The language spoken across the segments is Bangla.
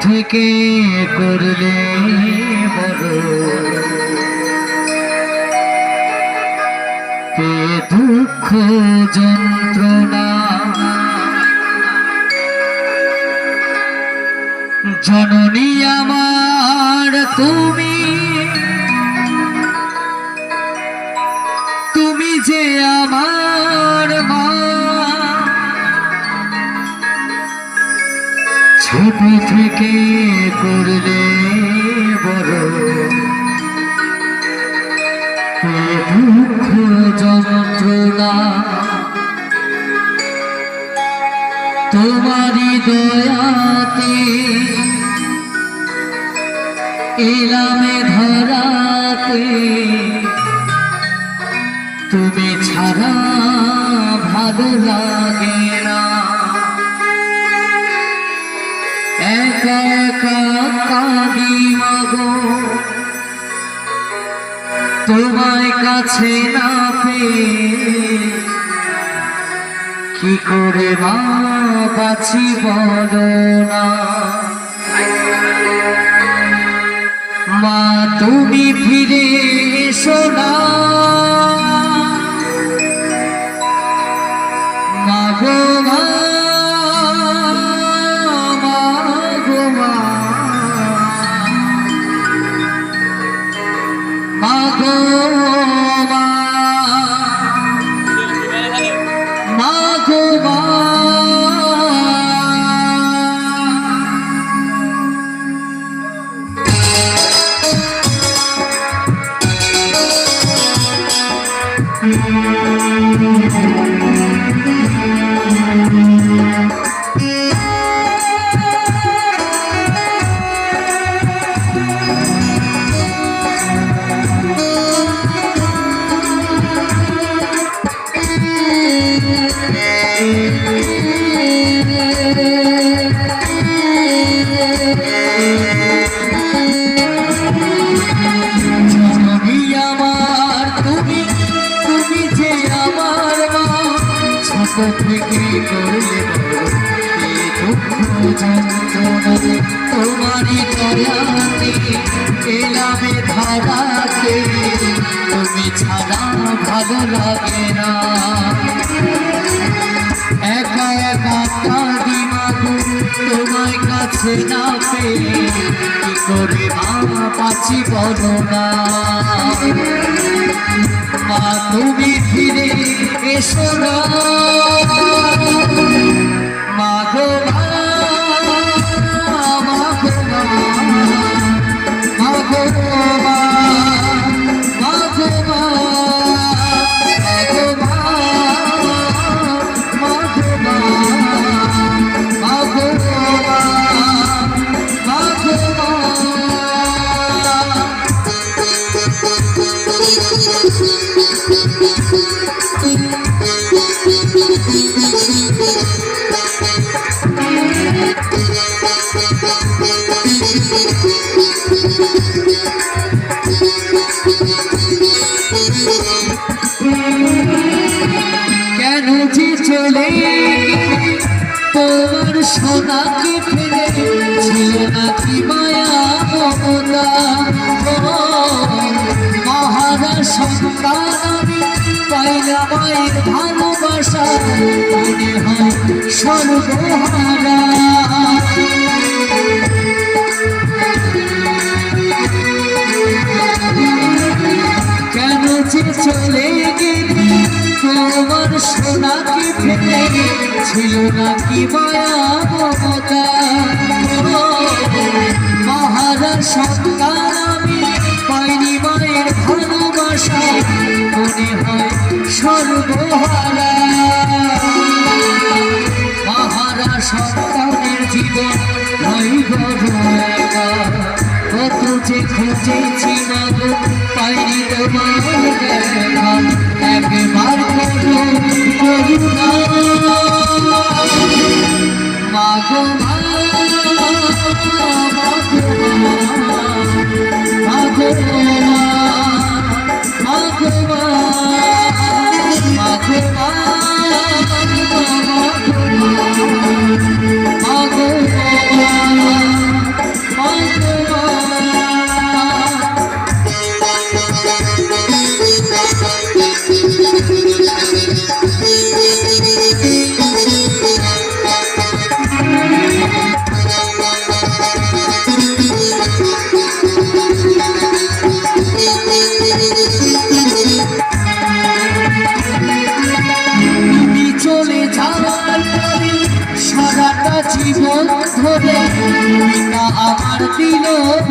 থেকে করলে দুঃখ জন্য ছোট থেকে করলে বড়। দুঃখ যন্ত্রণা তোমারই দয়াতে এলামে ধরাতে তুমি ছাড়া ভালো লাগে না। একা একা কাঁদি মাগো কাছে না কি করে মা বাঁচি না মা তুমি ফিরে Bye. এলামে ধারাতে, তুমি ছাড়া ভালো লাগে না। একা একা কাঁদি মাগো তোমার কাছে না পেয়ে, কি করে মা পাচ্ছি বলো না? মা, তুমি ফিরে এসো না। সোনাকে ফেলে ছিল নাকি মায়া মমতা? মহারা সন্তান আমি পাইলা মায়ের ভালোবাসা, মনে হয় সর্বহারা কেন যে চলে গেলে? তোমার সোনাকে ফেলে ছিল নাকি মায়া মমতা ও, মহারা সন্তান আমি পাইনি মায়ের ভালোবাসা। মনে হয় সর্বহারা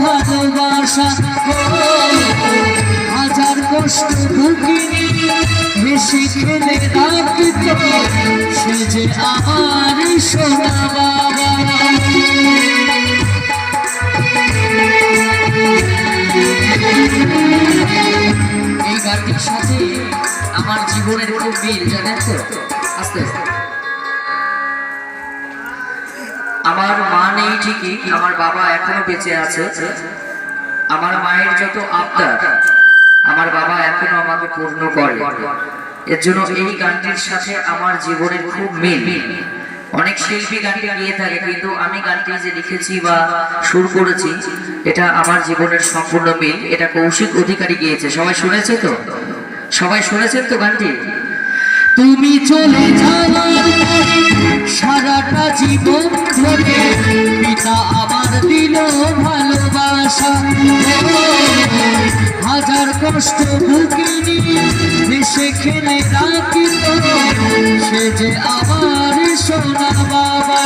ভালোবাসা। হাজার কষ্ট ভুগিনি বেশি খেলে রাখত। সে যে আমার সোনা বাবা। এই গানটির সাথে আমার জীবনের খুব মিল, জানেন তো? ঠিকই আমার বাবা এখনও বেঁচে আছে। আমার মায়ের যত আবদার, আমার বাবা এখনও আমাকে পূর্ণ করে। এর জন্য এই গানটির সাথে আমার জীবনের খুব মিল। অনেক শিল্পী গানটি গিয়ে থাকে, কিন্তু আমি গানটি যে লিখেছি বা সুর করেছি, এটা আমার জীবনের সম্পূর্ণ মিল। এটা কৌশিক অধিকারী গিয়েছে। সবাই শুনেছে তো? সবাই শুনেছেন তো গানটি? তুমি চলে যাওয়ার পরে সারাটা জীবন ধরে পিতা আমার দিল ভালোবাসা। হাজার কষ্ট ভুগিনি মিশে খেলে রাখিত সে যে আমার সোনা বাবা।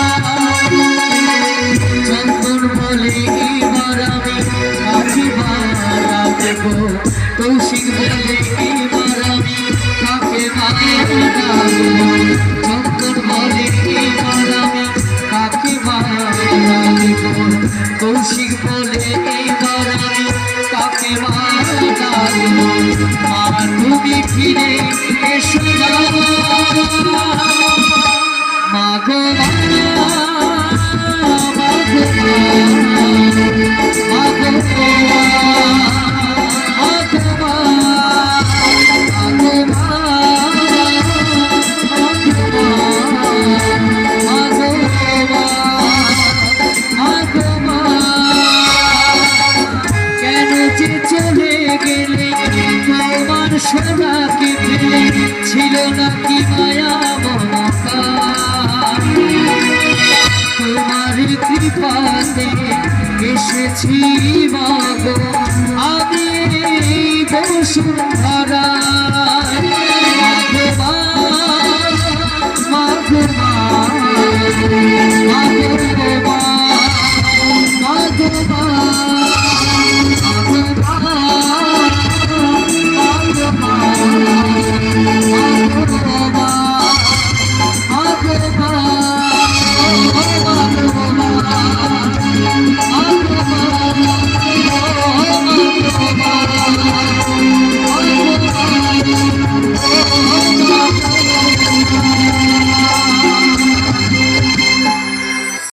এসো এসেছি